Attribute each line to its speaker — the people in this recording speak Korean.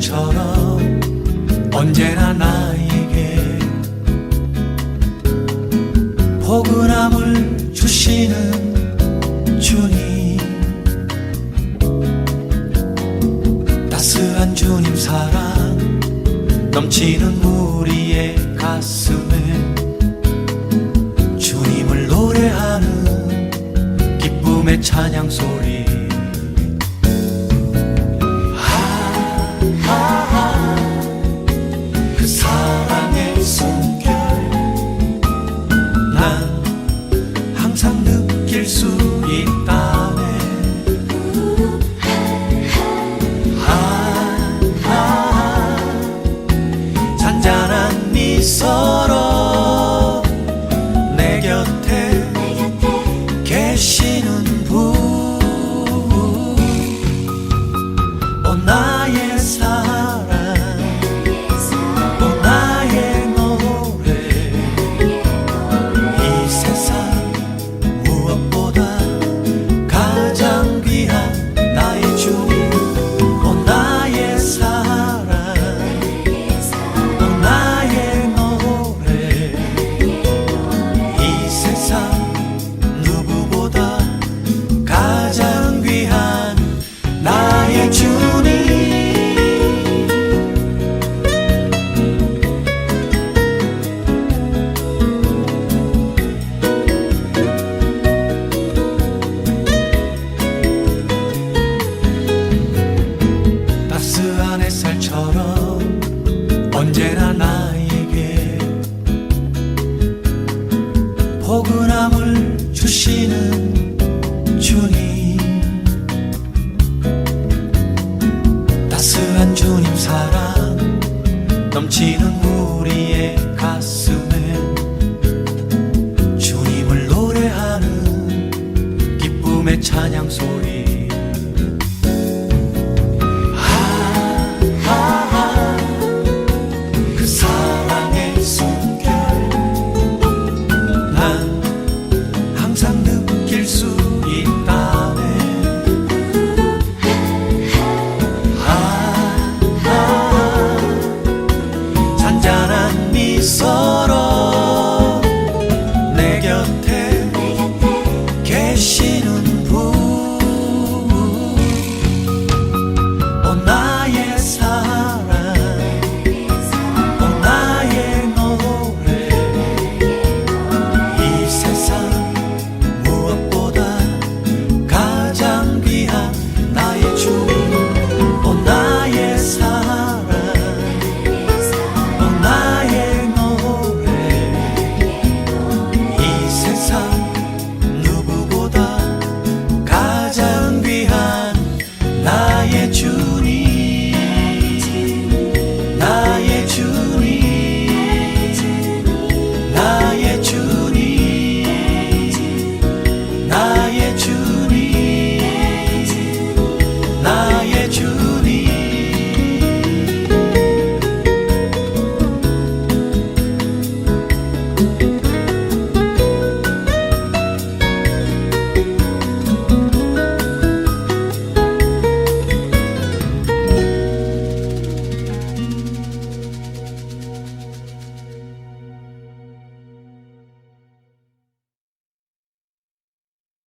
Speaker 1: 그대처럼 언제나 나에게 포근함을 주시는 주님. 따스한 주님 사랑 넘치는 우리의 가슴에 주님을 노래하는 기쁨의 찬양 소리. so 햇살처럼 언제나 나에게 포근함을 주시는 주님. 따스한 주님 사랑 넘치는 우리의 가슴에 주님을 노래하는 기쁨의 찬양 소리 oh